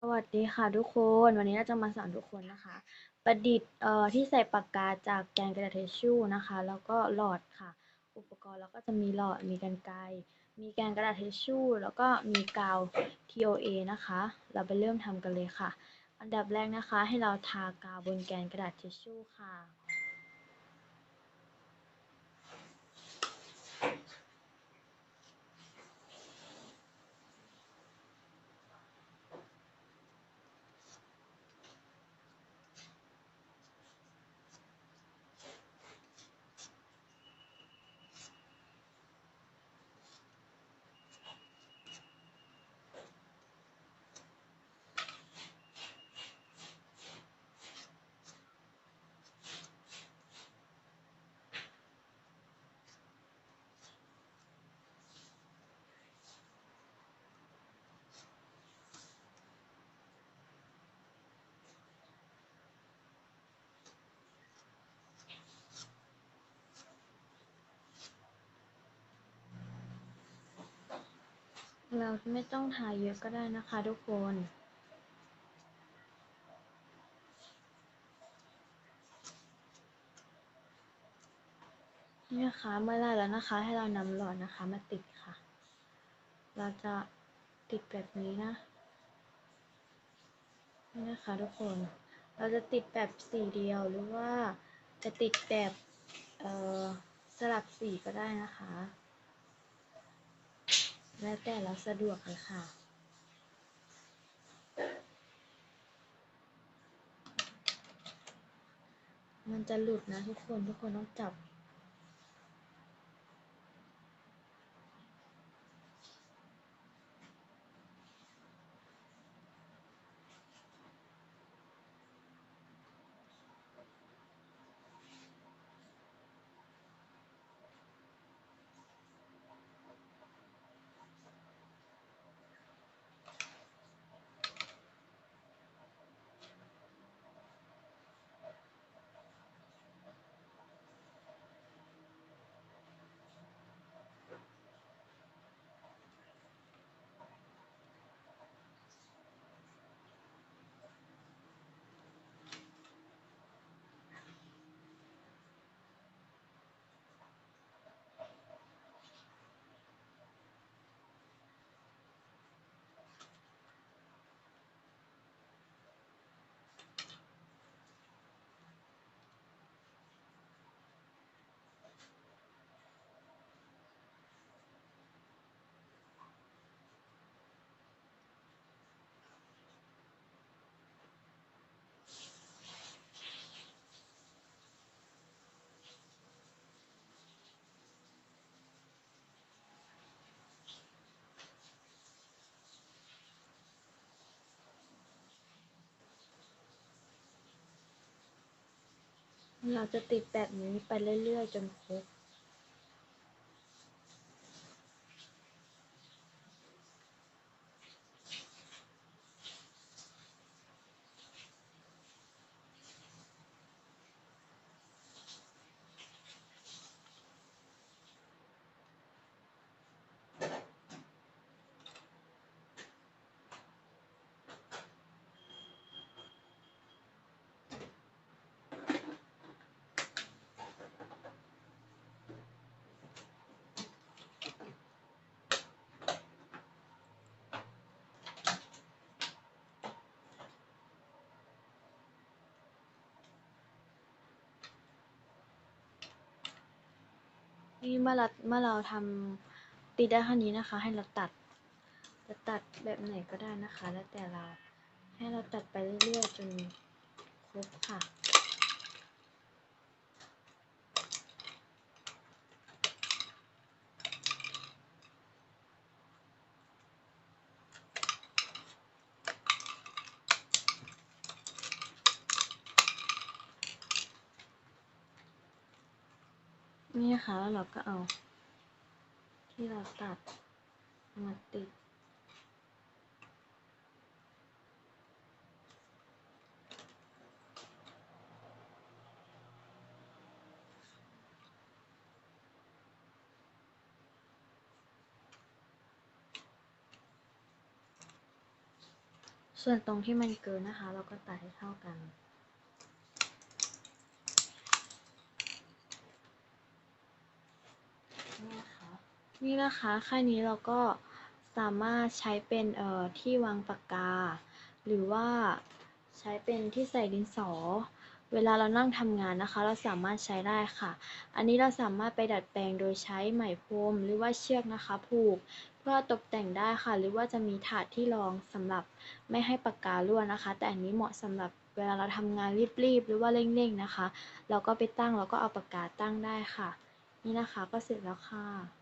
สวัสดีค่ะทุกคนวันนี้เราจะมาสอนทุกคนนะคะ ประดิษฐ์เอ่อที่ใส่ปากกาจากแกนกระดาษทิชชู่นะคะ แล้วก็หลอดค่ะ อุปกรณ์เราก็จะมีหลอดมีกรรไกรมีแกนกระดาษทิชชู่ แล้วก็มีกาว TOA นะคะ เราไปเริ่มทำกันเลยค่ะ อันดับแรกนะคะให้เราทากาวบนแกนกระดาษทิชชู่ค่ะ เราไม่ต้องทาเยอะก็ได้นะคะทุกคน นี่นะคะเมื่อได้แล้วนะคะ ให้เรานำหลอดนะคะมาติดค่ะ เราจะติดแบบนี้นะ นี่นะคะทุกคน เราจะติดแบบสีเดียวหรือว่าจะติดแบบสลับสีก็ได้นะคะ แล้วแต่เราสะดวกเลยค่ะ มันจะหลุดนะทุกคน ทุกคนต้องจับ เราจะติดแบบนี้ไปเรื่อยๆจนครบ นี่เมื่อเราเมื่อเราทำติดได้เท่านี้นะคะ ให้เราตัดจะตัดแบบไหนก็ได้นะคะ แล้วแต่เราให้เราตัดไปเรื่อยๆจนครบค่ะ นี่นะคะแล้วเราก็เอา ที่เราตัดมาติด ส่วนตรงที่มันเกินนะคะ เราก็ตัดให้เท่ากัน นี่นะคะค่านี้เราก็สามารถใช้เป็นเอ่อที่วางปากกา หรือว่าใช้เป็นที่ใส่ดินสอ เวลาเรานั่งทำงานนะคะ เราสามารถใช้ได้ค่ะ อันนี้เราสามารถไปดัดแปลงโดยใช้ไหมพรมหรือว่าเชือกนะคะผูก เพื่อตกแต่งได้ค่ะ หรือว่าจะมีถาดที่รองสำหรับไม่ให้ปากการั่วนะคะ แต่อันนี้เหมาะสำหรับเวลาเราทำงานรีบๆ หรือว่าเร่งๆนะคะ เราก็ไปตั้งแล้วก็เอาปากกาตั้งได้ค่ะ นี่นะคะก็เสร็จแล้วค่ะ